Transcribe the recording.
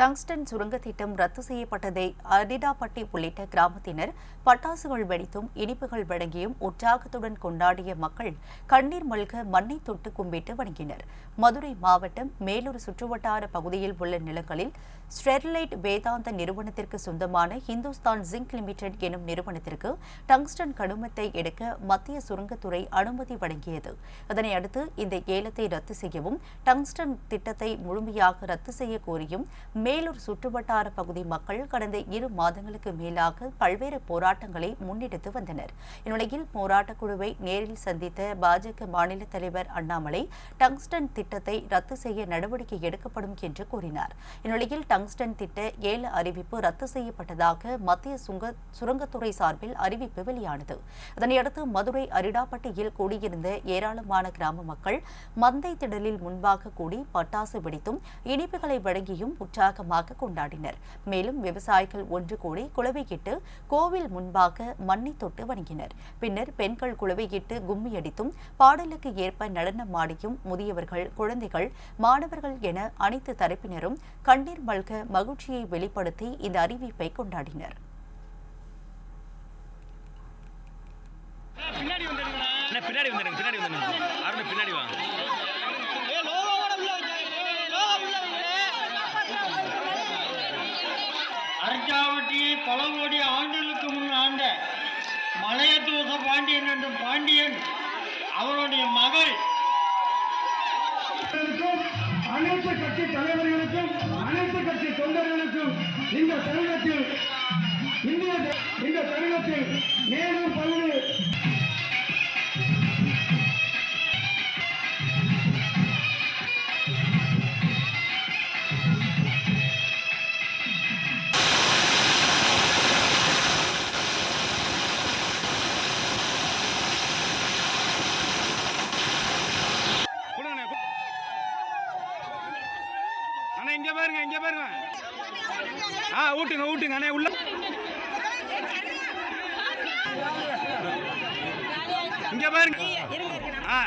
Tungsten சுரங்க திட்டம் ரத்து செய்யப்பட்டதை அடிடாப்பட்டி உள்ளிட்ட கிராமத்தினர் பட்டாசுகள் வெடித்தும் இனிப்புகள் வழங்கியும் உற்சாகத்துடன் கொண்டாடிய மக்கள் கண்ணீர் மல்க மண்ணை தொட்டு கும்பிட்டு வணங்கினர். மதுரை மாவட்டம் மேலூர் சுற்றுவட்டார பகுதியில் உள்ள நிலங்களில் ஸ்டெர்லைட் வேதாந்த நிறுவனத்திற்கு சொந்தமான ஹிந்துஸ்தான் ஜிங்க் லிமிடெட் எனும் நிறுவனத்திற்கு டங்ஸ்டன் கடுமத்தை எடுக்க மத்திய சுரங்கத்துறை அனுமதி வழங்கியது. இதனை அடுத்து இந்த ஏலத்தை ரத்து செய்யவும் டங்ஸ்டன் திட்டத்தை முழுமையாக ரத்து செய்ய கோரியும் மேலூர் சுற்றுவட்டார பகுதி மக்கள் கடந்த இரு மாதங்களுக்கு மேலாக பல்வேறு போராட்டங்களை முன்னெடுத்து வந்தனர். இந்நிலையில் போராட்டக் குழுவை நேரில் சந்தித்த பாஜக மாநில தலைவர் அண்ணாமலை டங்ஸ்டன் திட்டத்தை ரத்து செய்ய நடவடிக்கை எடுக்கப்படும் என்று கூறினார். இந்நிலையில் டங்ஸ்டன் திட்ட ஏல அறிவிப்பு ரத்து செய்யப்பட்டதாக மத்திய சுங்க சுரங்கத்துறை சார்பில் அறிவிப்பு வெளியானது. இதனையடுத்து மதுரை அரிடாப்பட்டியில் கூடியிருந்த ஏராளமான கிராம மக்கள் மந்தை திடலில் முன்பாக கூடி பட்டாசு வெடித்தும் இனிப்புகளை வழங்கியும் உற்சாக உற்சாகமாக கொண்டாடினர். மேலும் விவசாயிகள் ஒன்று கூடி குளவையிட்டு கோவில் முன்பாக மண்ணை தொட்டு வணங்கினர். பின்னர் பெண்கள் குளவையிட்டு கும்மியடித்தும் பாடலுக்கு ஏற்ப நடனமாடியும் முதியவர்கள் குழந்தைகள் மாணவர்கள் என அனைத்து தரப்பினரும் கண்ணீர் மல்க மகிழ்ச்சியை வெளிப்படுத்தி இந்த அறிவிப்பை கொண்டாடினர். பின்னாடி வந்துடுங்க பின்னாடி வந்துடுங்க பின்னாடி வந்துடுங்க பல கோடி ஆண்டுகளுக்கு முன் ஆண்ட மலையத்துவச பாண்டியன் என்றும் பாண்டியன் அவருடைய மகள். அனைத்து கட்சி தலைவர்களுக்கும் அனைத்து கட்சி தொண்டர்களுக்கும் இந்த தருணத்தில் இந்திய இந்த தருணத்தில் மேலும் இங்க பாருங்க இங்க பாருங்க. ஆ ஊட்டுங்க ஊட்டுங்க அண்ணே உள்ள. இங்க பாருங்க. ஆ.